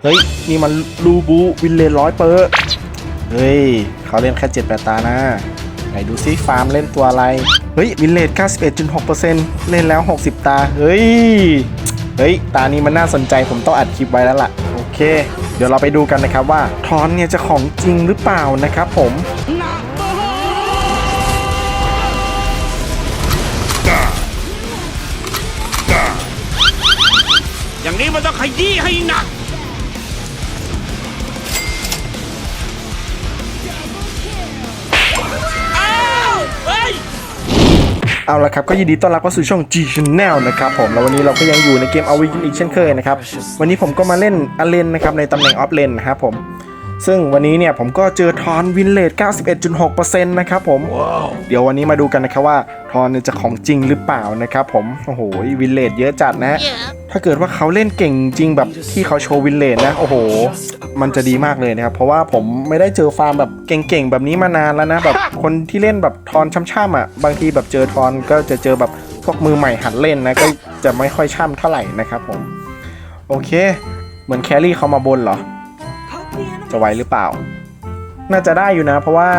เฮ้ย นี่มันลูบูวินเลนร้อยเปอร์เฮ้ย เขาเล่นแค่เจ็ดแปดตานะ ไหนดูซิฟาร์มเล่นตัวอะไร เฮ้ย วินเลน91.6%เล่นแล้ว 60 ตา เฮ้ย เฮ้ย ตานี้มันน่าสนใจผมต้องอัดคลิปไว้แล้วล่ะ โอเค เดี๋ยวเราไปดูกันนะครับว่าทอนเนี่ยจะของจริงหรือเปล่านะครับผมอย่างนี้มันต้องขยี้ให้หนัก เอาละครับก็ยินดีต้อนรับเข้าสู่ช่อง G Channel นะครับผมแล้ววันนี้เราก็ยังอยู่ในเกมเอาวิกินอีกเช่นเคยนะครับวันนี้ผมก็มาเล่นอเลนนะครับในตำแหน่งออฟเลนนะครับผม ซึ่งวันนี้เนี่ยผมก็เจอทอนวินเลด91.6%นะครับผมเดี๋ยววันนี้มาดูกันนะครับว่าทอนเนี่ยจะของจริงหรือเปล่านะครับผม โอ้โห วินเลดเยอะจัดนะถ้าเกิดว่าเขาเล่นเก่งจริงแบบที่เขาโชว์วินเลดนะ โอ้โห มันจะดีมากเลยนะครับ เพราะว่าผมไม่ได้เจอฟาร์มแบบเก่งๆ แบบนี้มานานแล้วนะ แบบคนที่เล่นแบบทอนช่ำๆอะ บางทีแบบเจอทอนก็จะเจอแบบพวกมือใหม่หัดเล่นนะ ก็จะไม่ค่อยช่ำเท่าไหร่นะครับผม โอเค เหมือนแครี่เขามาบนเหรอ จะไหวหรือเปล่า น่าจะได้อยู่นะ เพราะว่า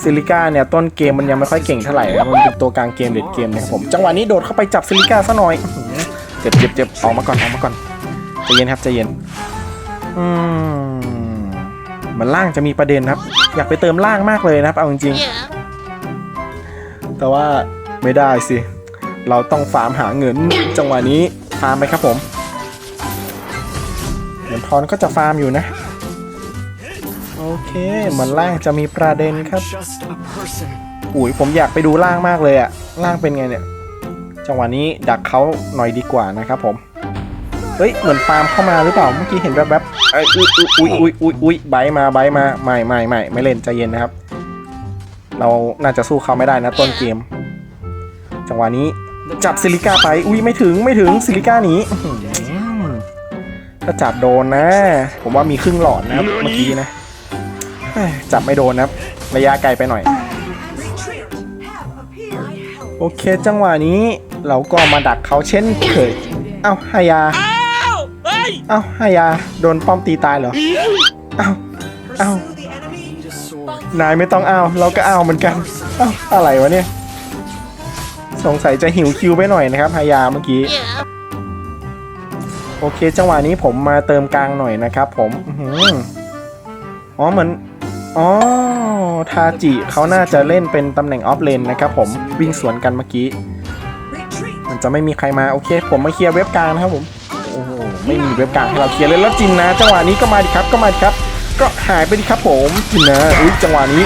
ซิลิก้าเนี่ยต้นเกมมันยังไม่ค่อยเก่งเท่าไหร่นะมันเป็นตัวกลางเกมเด็ดเกมนะครับผมจังหวะนี้โดดเข้าไปจับซิลิก้าซะหน่อยเจ็บเจ็บเจ็บออกมาก่อนออกมาก่อนใจเย็นครับใจเย็นอืมมันล่างจะมีประเด็นครับ อยากไปเติมล่างมากเลยนะครับ เอาจริงๆแต่ว่าไม่ได้สิ เราต้องฟาร์มหาเงิน จังหวะนี้ฟาร์มไปครับผมเหมือนทอนก็จะฟาร์มอยู่นะ โอเค เหมือนล่างจะมีประเด็นครับอุ้ยผมอยากไปดูล่างมากเลยอะล่างเป็นไงเนี่ย จังหวะนี้ดักเขาหน่อยดีกว่านะครับผม เฮ้ย เหมือนฟาร์มเข้ามาหรือเปล่า เมื่อกี้เห็นแวบๆไอ้ยอุ้ยอุ้ยอุ้ยอุ้ยอุ้ยใบมาใบมา ไม่ไม่ไม่ไม่เล่นใจเย็นนะครับ เราน่าจะสู้เขาไม่ได้นะต้นเกม จังหวะนี้จับซิลิก้าไป อุ้ยไม่ถึงไม่ถึงซิลิก้าหนีอื้อหือถ้าจับโดนนะ ผมว่ามีครึ่งหลอดนะครับเมื่อกี้นะเฮ้ย จับไม่โดนนะครับ ระยะไกลไปหน่อย โอเคจังหวะนี้เราก็มาดักเขาเช่นเคย เอ้าฮายาอ้าเอ้าฮายา โดนป้อมตีตายเหรอ เอ้า เอ้านายไม่ต้องเอาเราก็เอาเหมือนกันเอ้าอะไรวะเนี่ย สงสัยจะหิวคิวไปหน่อยนะครับฮายาเมื่อกี้ โอเคจังหวะนี้ผมมาเติมกลางหน่อยนะครับผม อ๋อเหมือน อ๋อ ทาจิเขาน่าจะเล่นเป็นตำแหน่งออฟเลนนะครับผมวิ่งสวนกันเมื่อกี้ มันจะไม่มีใครมาโอเค ผมมาเคลียร์เว็บกลางนะครับผมโอ้โหไม่มีเว็บกลางให้เราเคลียร์เลยแล้วจินนะ จังหวะนี้ก็มาดิครับก็มาดิครับ ก็หายไปดิครับผมจินนะอุ้ยจังหวะนี้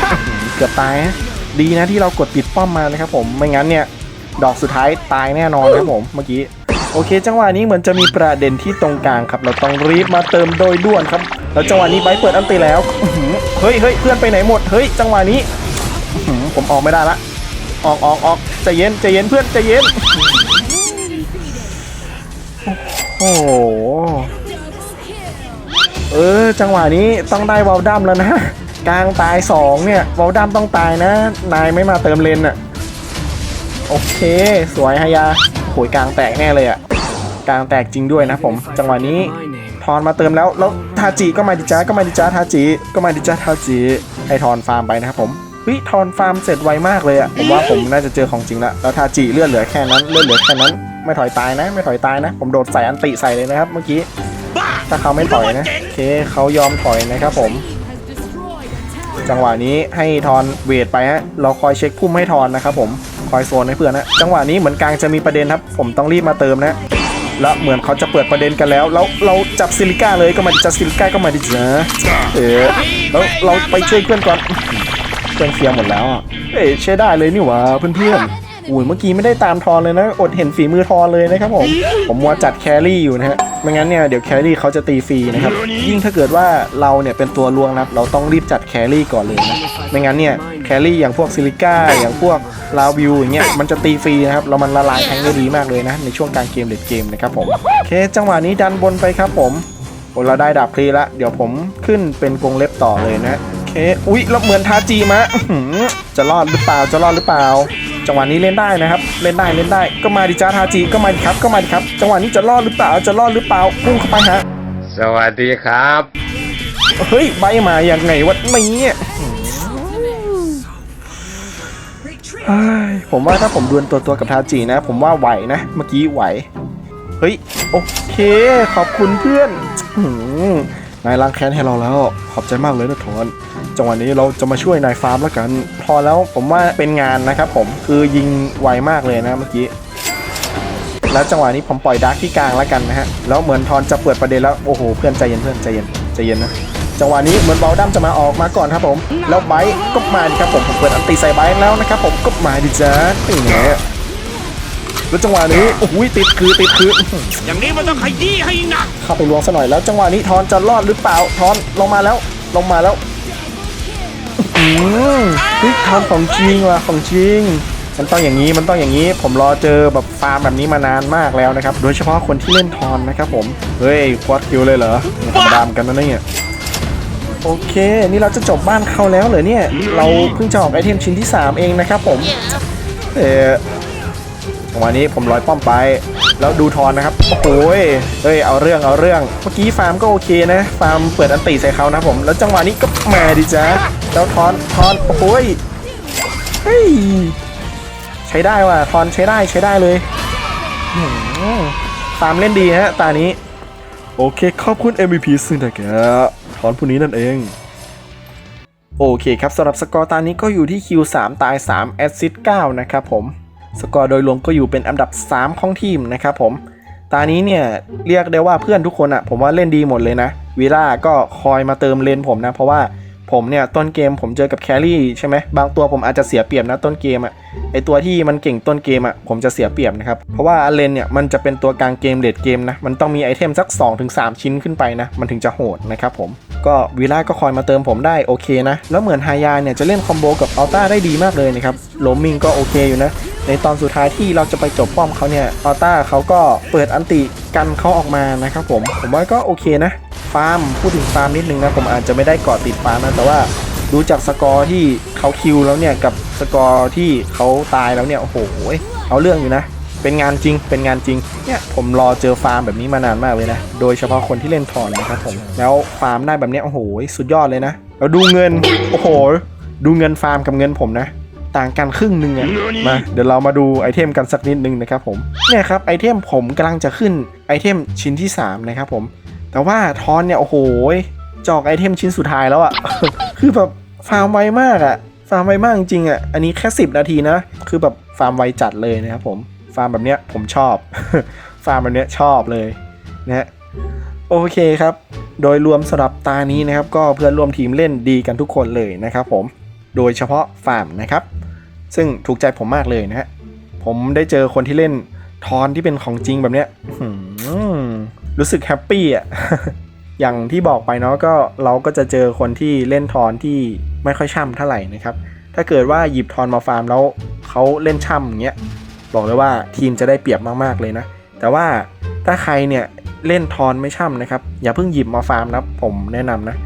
เกือบตายนะดีนะที่เรากดปิดป้อมมานะครับผมไม่งั้นเนี่ย ดอกสุดท้ายตายแน่นอนครับผมเมื่อกี้ โอเค จังหวะนี้เหมือนจะมีประเด็นที่ตรงกลางครับ เราต้องรีบมาเติมโดยด่วนครับ แล้วจังหวะนี้ไบเปิดอันตีแล้วเฮ้ยเฮ้ยเพื่อนไปไหนหมด เฮ้ย จังหวะนี้ผมออกไม่ได้ละ ออกออกออกใจเย็นใจเย็นเพื่อนใจเย็น โอ้โห เออ จังหวะนี้ต้องได้วอลดัมแล้วนะ กลางตายสองเนี่ยวอลดัมต้องตายนะ นายไม่มาเติมเลนอะโอเค สวยฮายาโหยกลางแตกแน่เลยอะ กลางแตกจริงด้วยนะผม จังหวะนี้ทอนมาเติมแล้ว แล้วทาจิก็มาดิจ้าก็มาดิจ้าทาจิก็มาดิจ้าทาจิให้ทอนฟาร์มไปนะครับผมเฮ้ยทอนฟาร์มเสร็จไวมากเลยอะผมว่าผมน่าจะเจอของจริงล้วแล้วทาจิเลือดเหลือแค่นั้นเลือดเหลือแค่นั้นไม่ถอยตายนะ ไม่ถอยตายนะ ผมโดดใส่อันติใส่เลยนะครับ เมื่อกี้ถ้าเขาไม่ถอยนะโอเคเขายอมถอยนะครับผม จังหวะนี้ให้ทอนเวทไปฮะเราคอยเช็คพุ่มให้ทอนนะครับผมคอยโซนให้เพื่อนนะจังหวะนี้เหมือนกลางจะมีประเด็นครับ ผมต้องรีบมาเติมนะ แล้วเหมือนเขาจะเปิดประเด็นกันแล้ว แล้วเราจับซิลิก้าเลยก็มาจับซิลิก้าก็มาดิจ้ะเออแล้วเราไปช่วยเพื่อนก่อนเพื่อนเคลียร์หมดแล้วอะเอ้ยใช้ได้เลยนี่หว่าเพื่อนๆอุ้ยเมื่อกี้ไม่ได้ตามทอนเลยนะ อดเห็นฝีมือทอนเลยนะครับผม ผมมัวจัดแครี่อยู่นะฮะ ไม่งั้นเนี่ยเดี๋ยวแครี่เขาจะตีฟรีนะครับยิ่งถ้าเกิดว่าเราเนี่ยเป็นตัวลวงนะครับเราต้องรีบจัดแครี่ก่อนเลยนะไม่งั้นเนี่ยแครี่อย่างพวกซิลิก้าอย่างพวกลาวิวอย่างเงี้ยมันจะตีฟรีนะครับแล้วมันละลายแทงได้ดีมากเลยนะในช่วงการเกมเด็ดเกมนะครับผมโอเคจังหวะนี้ดันบนไปครับผมโอ้เราได้ดาบพลีละเดี๋ยวผมขึ้นเป็นกรงเล็บต่อเลยนะโอเคอุ๊ยแล้วเหมือนทาจีมะจะรอดหรือเปล่าจะรอดหรือเปล่า จังหวะนี้เล่นได้นะครับ เล่นได้เล่นได้ ก็มาดิจ้าทาจีก็มาดิครับก็มาดิครับ จังหวะนี้จะรอดหรือเปล่าจะรอดหรือเปล่าพุ่งเข้าไปฮะสวัสดีครับ เฮ้ยใบมาอย่างไงวะเนี่ยเฮ้ยผมว่าถ้าผมดวลตัวตัวๆกับทาจินะ ผมว่าไหวนะ เมื่อกี้ไหว เฮ้ย โอเค ขอบคุณเพื่อนอื้อหือ นายล้างแค้นให้เราแล้ว ขอบใจมากเลยนะทอนจังหวะนี้เราจะมาช่วยนายฟาร์มแล้วกัน พอแล้วผมว่าเป็นงานนะครับผมคือยิงไวมากเลยนะเมื่อกี้แล้วจังหวะนี้ผมปล่อยดาร์กที่กลางแล้วกันนะฮะแล้วเหมือนทอนจะเปิดประเด็นแล้วโอ้โหเพื่อนใจเย็นเพื่อนใจเย็นใจเย็นนะจังหวะนี้เหมือนเบลดัมจะมาออกมาก่อนครับผม แล้วไบร์ก็มาดิครับผมผมเปิดอันตีใส่ไบร์แล้วนะครับผมก็มาดิจ้านี่ไง แล้วจังหวะนี้โอ้โหติดคือติดคืออื้อหืออย่างนี้มันต้องขยี้ให้หนักเข้าไปลวงซะหน่อยแล้ว จังหวะนี้ทอนจะรอดหรือเปล่าทอนลงมาแล้วลงมาแล้วอืมเฮ้ยทอนของจริงว่ะของจริงมันต้องอย่างนี้มันต้องอย่างนี้ผมรอเจอแบบฟาร์มแบบนี้มานานมากแล้วนะครับ โดยเฉพาะคนที่เล่นทอนนะครับผม เฮ้ยควอดคิวเลยเหรอไม่ธรรมดามอนกันนะเนี่ยโอเค นี่เราจะจบบ้านเขาแล้วเหรอเนี่ย เราเพิ่งจะออกไอเทมชิ้นที่ 3 เองนะครับผม เออ จังหวะนี้ผมร้อยป้อมไป แล้วดูทอนนะครับ โอ้โหยเฮ้ย เอาเรื่อง เอาเรื่อง เมื่อกี้ฟาร์มก็โอเคนะ ฟาร์มเปิดอันตีใส่เขานะผม แล้วจังหวะนี้ก็มาดิจ้าแล้วทอน ทอน โอ้ย เฮ้ย ใช้ได้ว่ะ ทอนใช้ได้ใช้ได้เลยฟาร์มเล่นดีฮะ ตานี้ โอเค ขอบคุณ MVP ซึ่งนะแกทอนผู้นี้นั่นเองโอเคครับสำหรับสกอร์ตานี้ก็อยู่ที่คิว3ตาย3แอสซิส9นะครับผม สกอร์โดยรวมก็อยู่เป็นอันดับ 3 ของทีมนะครับผม ตานี้เนี่ยเรียกได้ว่าเพื่อนทุกคนอะผมว่าเล่นดีหมดเลยนะวีล่าก็คอยมาเติมเลนผมนะ เพราะว่าผมเนี่ยต้นเกมผมเจอกับแครี่ใช่ไหมบางตัวผมอาจจะเสียเปรียบนะต้นเกมอะไอตัวที่มันเก่งต้นเกมอะผมจะเสียเปรียบนะครับเพราะว่าเลนเนี่ยมันจะเป็นตัวกลางเกมเลดเกมนะมันต้องมีไอเทมสัก 2-3 ชิ้นขึ้นไปนะมันถึงจะโหดนะครับผม ก็วีล่าก็คอยมาเติมผมได้โอเคนะ แล้วเหมือนฮายาเนี่ยจะเล่นคอมโบกับอัลต้าได้ดีมากเลยนะครับโลมิงก็โอเคอยู่นะ ในตอนสุดท้ายที่เราจะไปจบป้อมเขาเนี่ยอัลต้าเขาก็เปิดอันติกันเขาออกมานะครับผม ผมว่าก็โอเคนะ ฟาร์มพูดถึงฟาร์มนิดนึงนะผมอาจจะไม่ได้เกาะติดฟาร์มนะแต่ว่าดูจากสกอร์ที่เขาคิวแล้วเนี่ยกับสกอร์ที่เขาตายแล้วเนี่ยโอ้โหเอาเรื่องอยู่นะ เป็นงานจริง เป็นงานจริง เนี่ยผมรอเจอฟาร์มแบบนี้มานานมากเลยนะ โดยเฉพาะคนที่เล่นทอนนะครับผม แล้วฟาร์มได้แบบนี้โอ้โห สุดยอดเลยนะ แล้วดูเงิน โอ้โห ดูเงินฟาร์มกับเงินผมนะ ต่างกันครึ่งหนึ่งอะมา เดี๋ยวเรามาดูไอเทมกันสักนิดนึงนะครับผม เนี่ยครับไอเทมผมกำลังจะขึ้นไอเทมชิ้นที่ 3 นะครับผม แต่ว่าทอนเนี่ยโอ้โห จอกไอเทมชิ้นสุดท้ายแล้วอะคือแบบฟาร์มไวมากอะฟาร์มไวมากจริงอะอันนี้แค่ 10 นาทีนะ คือแบบฟาร์มไวจัดเลยนะครับผม ฟาร์มแบบเนี้ยผมชอบ ฟาร์มแบบเนี้ยชอบเลยนะฮะโอเคครับ โดยรวมสำหรับตานี้นะครับ ก็เพื่อนร่วมทีมเล่นดีกันทุกคนเลยนะครับผมโดยเฉพาะฟาร์มนะครับ ซึ่งถูกใจผมมากเลยนะฮะผมได้เจอคนที่เล่นทอนที่เป็นของจริงแบบเนี้ยหือรู้สึกแฮปปี้อะอย่างที่บอกไปเนาะก็เราก็จะเจอคนที่เล่นทอนที่ไม่ค่อยช่ำเท่าไหร่นะครับ ถ้าเกิดว่าหยิบทอนมาฟาร์มแล้วเขาเล่นช่ำอย่างเงี้ย บอกเลยว่าทีมจะได้เปรียบมากๆเลยนะ แต่ว่าถ้าใครเนี่ยเล่นทอนไม่ช่ำนะครับ อย่าเพิ่งหยิบมาฟาร์มนะผมแนะนำนะ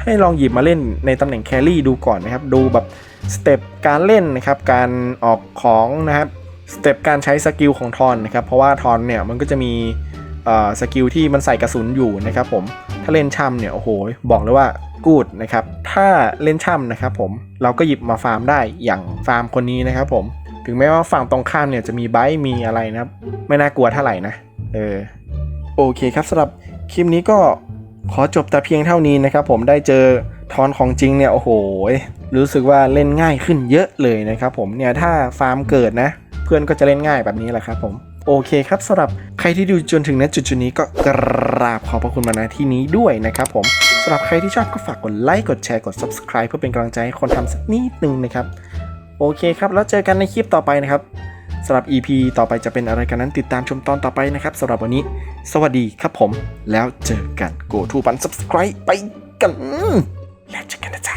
ให้ลองหยิบมาเล่นในตำแหน่งแครี่ดูก่อนนะครับ ดูแบบสเต็ปการเล่นนะครับ การออกของนะครับสเต็ปการใช้สกิลของทอนนะครับ เพราะว่าทอนเนี่ยมันก็จะมีสกิลที่มันใส่กระสุนอยู่นะครับผม ถ้าเล่นช่ำเนี่ยโอ้โหบอกเลยว่ากูดนะครับ ถ้าเล่นช่ำนะครับผมเราก็หยิบมาฟาร์มได้อย่างฟาร์มคนนี้นะครับผม ถึงแม้ว่าฝั่งตรงข้ามเนี่ยจะมีไบต์มีอะไรนะครับ ไม่น่ากลัวเท่าไหร่นะ เออ โอเคครับสำหรับคลิปนี้ก็ขอจบแต่เพียงเท่านี้นะครับ ผมได้เจอทอนของจริงเนี่ย โอ้โห รู้สึกว่าเล่นง่ายขึ้นเยอะเลยนะครับผมเนี่ยถ้าฟาร์มเกิดนะ เพื่อนก็จะเล่นง่ายแบบนี้แหละครับผมโอเคครับสำหรับใครที่ดูจนถึงณจุดจุดนี้ก็กราบขอบพระคุณมาณที่นี้ด้วยนะครับผมสำหรับใครที่ชอบก็ฝากกดไลค์กดแชร์กด subscribe เพื่อเป็นกำลังใจให้คนทำสักนิดนึงนะครับ โอเคครับแล้วเจอกันในคลิปต่อไปนะครับสำหรับ EP ต่อไปจะเป็นอะไรกันนั้นติดตามชมตอนต่อไปนะครับสำหรับวันนี้ สวัสดีครับผม แล้วเจอกัน go to บัน subscribe ไปกัน แล้วเจอกันนะจ๊ะ